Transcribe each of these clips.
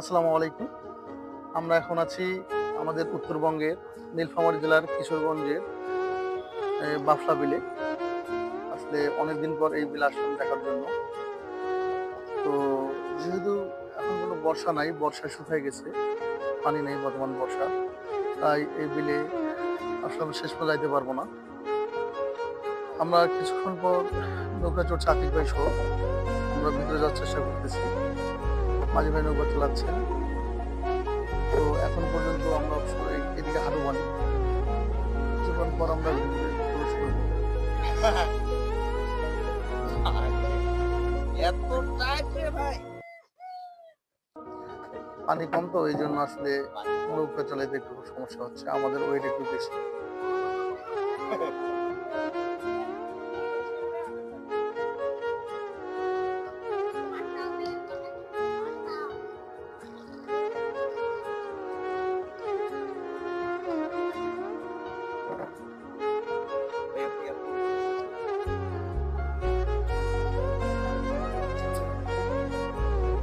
আসসালামু আলাইকুম। আমরা এখন আছি আমাদের উত্তরবঙ্গের নীলফামারী জেলার কিশোরগঞ্জের বাফলা বিলে। আসলে অনেকদিন পর এই বিল আসলাম দেখার জন্য। তো যেহেতু এখন কোনো বর্ষা নাই, বর্ষা শুকিয়ে গেছে। পানি নেই বর্তমান বর্ষা। তাই এই বিলে আসলে আমি শেষ পর্যন্ত যাইতে পারব না। আমরা কিছুক্ষণ পর নৌকা চড়ছে আতিক ভাই সহ। আমরা ভিতরে যাওয়ার চেষ্টা করতেছি। মাঝে ভাই নৌকা চালাচ্ছেন তো এখন পর্যন্ত আমরা এদিকে হাঁটু বানি কিছুক্ষণ পর আমরা প্রবেশ করব পানি কম তো এই জন্য আসলে নৌকা চালাইতে একটু সমস্যা হচ্ছে। আমাদের ওয়েট একটু বেশি।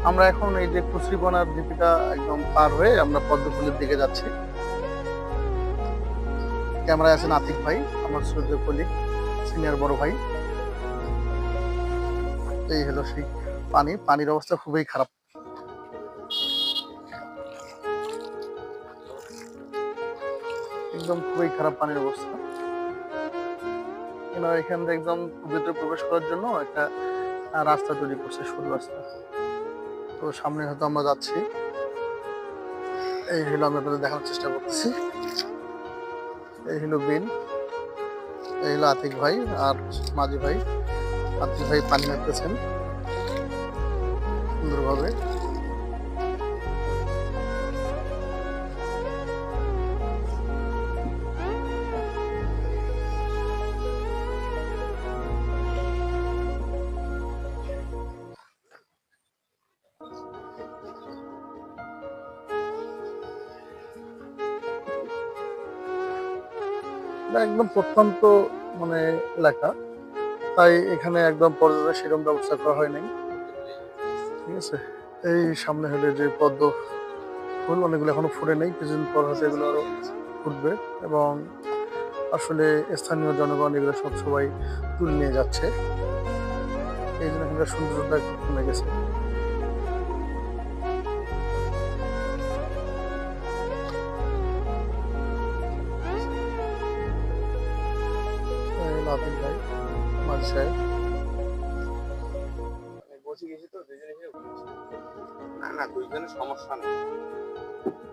আমরা এখন এই যে কুশ্রীবনার দ্বীপটা একদম পার হয়ে আমরা পদ্মফুলের দিকে যাচ্ছি। ক্যামেরায় আছেন আতিক ভাই, আমার সূর্য কলি, সিনিয়র বড় ভাই। এই হলো সেই পানি। পানির অবস্থা খুবই খারাপ। একদম খুবই খারাপ পানির অবস্থা। এখান থেকে একদম ভিতরে প্রবেশ করার জন্য একটা রাস্তা তৈরি করছে, সরু রাস্তা। তো সামনে হয়তো আমরা যাচ্ছি। এই হলো আমি আপনাদের দেখানোর চেষ্টা করতেছি। এই হলো বিন, এই হলো আতিক ভাই আর মাঝি ভাই। আতিক ভাই পানি মারতেছেন সুন্দরভাবে। এটা একদম প্রত্যন্ত মানে এলাকা। তাই এখানে একদম পর্যটন সেরকম ব্যবস্থা করা হয়নি ঠিক আছে? এই সামনে হলে যে পদ্ম ফুল, অনেকগুলো এখনও ফুটে নেই। কিছুদিন পর হয়তো এগুলো আরও ফুটবে এবং আসলে স্থানীয় জনগণ এগুলো সব সবাই তুলে নিয়ে যাচ্ছে। এই জন্য এখানকার সৌন্দর্যটা কমে গেছে। লাতিন ভাই মাঝ সাহেব। বসে গেছি তো দুজনে না না দুইজনের সমস্যা নেই।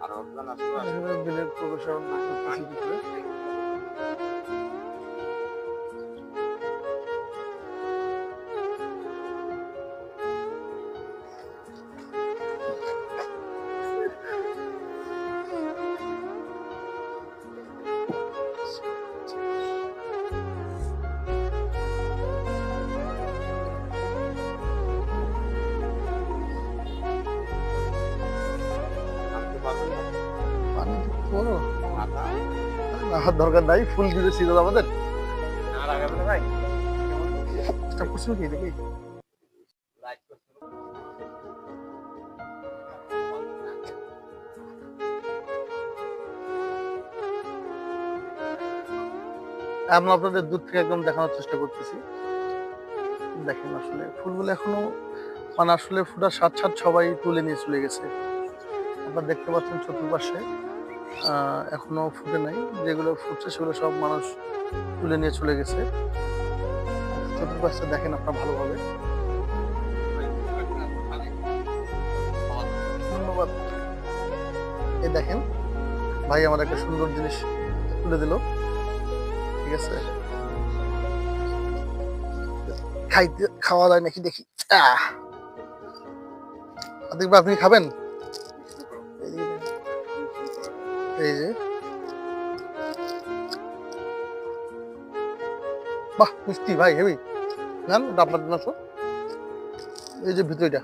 আর অর্জন আসলে এখানে বিলের আর দরকার নাই ফুল দিতে ছিল আমাদের। আর আগাবে না ভাই? এটা প্রশ্ন কি দেখি। আমরা আপনাদের দূর থেকে একদম দেখানোর চেষ্টা করতেছি। দেখেন আসলে ফুলগুলো এখনও মানে আসলে ফুটার সাত সাত সবাই তুলে নিয়ে চলে গেছে। আপনারা দেখতে পাচ্ছেন চতুর্পাশে। আহ, এখনও ফুটে নাই। যেগুলো ফুটছে সেগুলো সব মানুষ তুলে নিয়ে চলে গেছে। চতুর্পাশটা দেখেন আপনারা ভালোভাবে। ধন্যবাদ। এই দেখেন ভাই আমার একটা সুন্দর জিনিস তুলে দিল। ঠিক আছে? খাইতে খাওয়া যায় নাকি দেখি। আহ! আপনি খাবেন? এই যে। বাহ মিষ্টি ভাই হেভি। নাম আপনার এই যে ভিতরটা।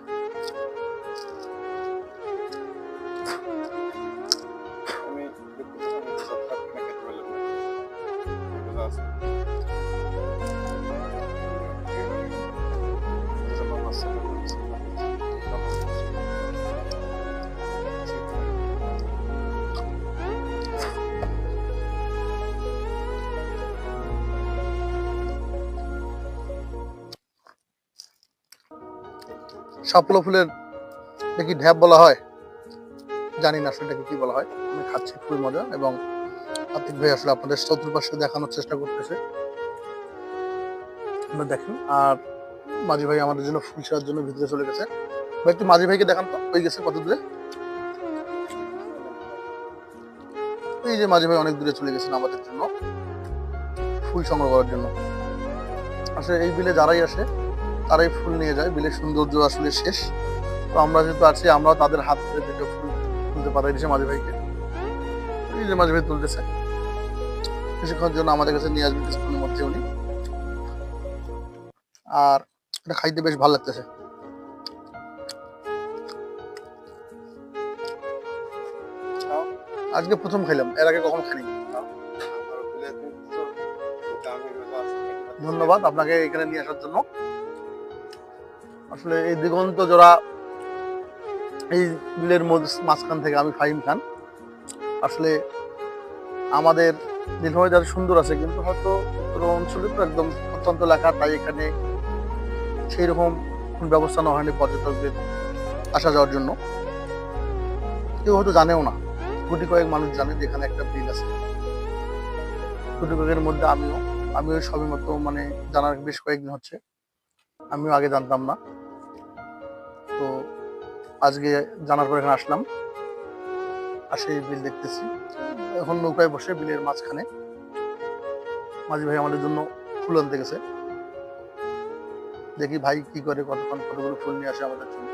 সাপলা ফুলের এটা কি ঢ্যাপ বলা হয়। জানি না সেটাকে কি বলা হয়। আমি খাচ্ছি, খুবই মজা এবং আতিক ভাই আসলে আপনাদের চতুর্পাশে দেখানোর চেষ্টা করতেছে। দেখেন, আর মাঝি ভাই আমাদের জন্য ফুল সেবার জন্য ভিতরে চলে গেছে। ভাই, একটু মাঝি ভাইকে দেখান তো, হয়ে গেছে কত দূরে? এই যে মাঝি ভাই অনেক দূরে চলে গেছেন আমাদের জন্য। ফুল সংগ্রহ করার জন্য। আসলে এই বিলে যারাই আসে তারাই ফুল নিয়ে যায়, বিলের সৌন্দর্য আসলে শেষ। তো আমরা যেহেতু আছি, আমরাও তাদের হাত ধরে থেকে ফুল তুলতে পারি দিয়েছে মাঝি ভাইকে। যে মাঝি ভাই তুলতেছে। কিছুক্ষণের জন্য আমাদের কাছে নিয়ে আসবেন কিছুক্ষণের মধ্যে উনি। আর এটা খাইতে বেশ ভালো লাগতেছে। আজকে প্রথম খাইলাম, এর আগে কখনো খাইনি। আমার ধন্যবাদ আপনাকে এখানে নিয়ে আসার জন্য। আসলে এই দিগন্ত জোড়া এই বিলের মাঝখান থেকে আমি ফাহিম খান। আসলে আমাদের নীলফামারী যারা সুন্দর আছে, কিন্তু হয়তো উত্তর অঞ্চলে তো একদম অত্যন্ত এলাকা তাই এখানে সেই রকম ব্যবস্থা না হয়নি পর্যটকদের আসা যাওয়ার জন্য। কেউ হয়তো জানেও না, কোটি কয়েক মানুষ জানে যে এখানে একটা বিল আছে। কোটি কয়েকের মধ্যে আমিও আমিও সবে মতো মানে জানার বেশ কয়েকদিন হচ্ছে, আমিও আগে জানতাম না। তো আজকে জানার পর এখানে আসলাম। আসে এই বিল দেখতেছি। এখন নৌকায় বসে বিলের মাঝখানে। মাঝি ভাই আমাদের জন্য ফুল আনতে গেছে। দেখি ভাই কি করে, কতক্ষণ কতগুলো ফুল নিয়ে আসে আমাদের জন্য।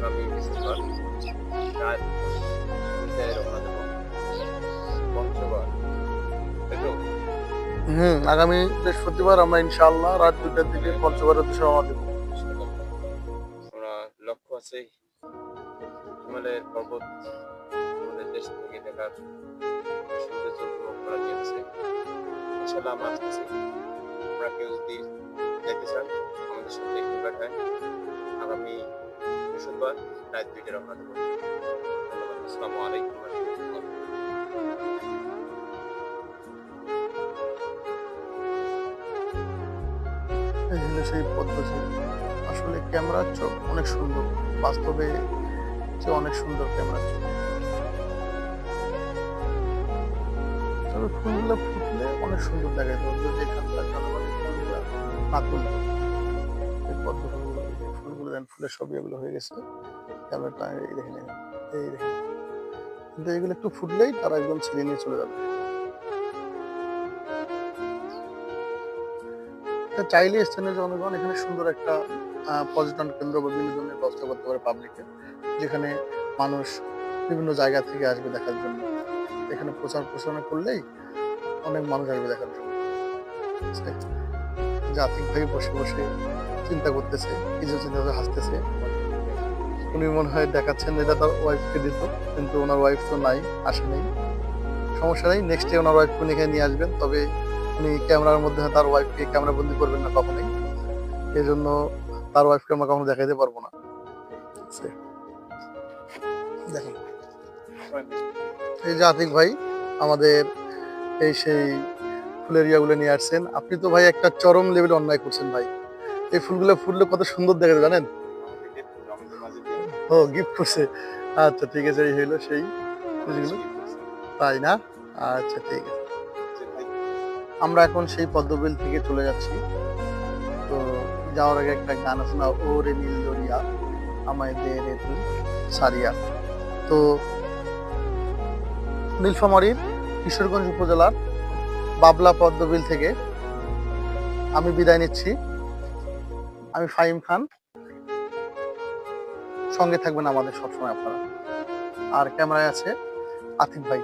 আগামী বৃহস্পতিবার রাত রওনা দেব। পঞ্চগড়। তাই তো? হুম আগামী বৃহস্পতিবার আমরা ইনশাআল্লাহ রাত দুটার দিকে পঞ্চগড়ের উদ্দেশ্যে রওনা দেবো। আমরা লক্ষ্য আছে হিমালয়ের পর্বত আমাদের দেশ থেকে দেখার সৌন্দর্য উপভোগ করা গিয়েছে। ইনশাল্লাহ আমরা আসতেছি আমরা কেউ যদি যেতে চান আমাদের সাথে একটু পাঠায় আগামী বৃহস্পতিবার রাত দুইটা রওনা সেই পদ্ধতি আসলে ক্যামেরার চোখ অনেক সুন্দর। বাস্তবে যে অনেক সুন্দর ক্যামেরার চোখ। তবে ফুলগুলো ফুটলে অনেক সুন্দর দেখা যেত যদি এখানকার জনগণের ফুলগুলো না তুলতো এই পদ্ম দেন ফুলের সবই এগুলো হয়ে গেছে। এই দেখেন এই দেখেন কিন্তু এগুলো একটু ফুটলেই তারা একদম ছিঁড়ে নিয়ে চলে যাবে। চাইলে স্থানীয় জনগণ এখানে সুন্দর একটা পর্যটন কেন্দ্র বা বিনোদনের ব্যবস্থা করতে পারে পাবলিকের যেখানে মানুষ বিভিন্ন জায়গা থেকে আসবে দেখার জন্য। এখানে প্রচার প্রচারণা করলেই অনেক মানুষ আসবে দেখার জন্য। বুঝলে? জাতিক ভাই বসে বসে চিন্তা করতেছে, কিছু চিন্তা করে হাসতেছে। উনি মনে হয় দেখাচ্ছেন এটা তার ওয়াইফকে দিত কিন্তু ওনার ওয়াইফ তো নাই, আসে নেই। সমস্যা নেই নেক্সট ডে ওনার ওয়াইফকে উনি নিয়ে আসবেন। তবে উনি ক্যামেরার মধ্যে তার ওয়াইফকে ক্যামেরা বন্দি করবেন না কখনোই। এই জন্য তার ওয়াইফকে আমরা কখনো দেখাইতে পারব না। দেখেন। এই যে আতিক ভাই, আমাদের এই সেই ফুলের ইয়াগুলো নিয়ে আসছেন। আপনি তো ভাই একটা চরম লেভেলে অন্যায় করছেন ভাই। এই ফুলগুলো ফুললে কত সুন্দর দেখে জানেন? ও গিফট করছে। আচ্ছা ঠিক আছে, এই হইল সেই তাই না? আচ্ছা ঠিক আছে। আমরা এখন সেই পদ্মবিল থেকে চলে যাচ্ছি। তো যাওয়ার আগে একটা গান আছে না ও রে নীল দরিয়া, আমায় দে রে তুই, সারিয়া। তো নীলফামারীর কিশোরগঞ্জ উপজেলার বাবলা পদ্মবিল থেকে আমি বিদায় নিচ্ছি। আমি ফাহিম খান। সঙ্গে থাকবেন আমাদের সবসময় আপনারা। আর ক্যামেরায় আছে আতিক ভাই।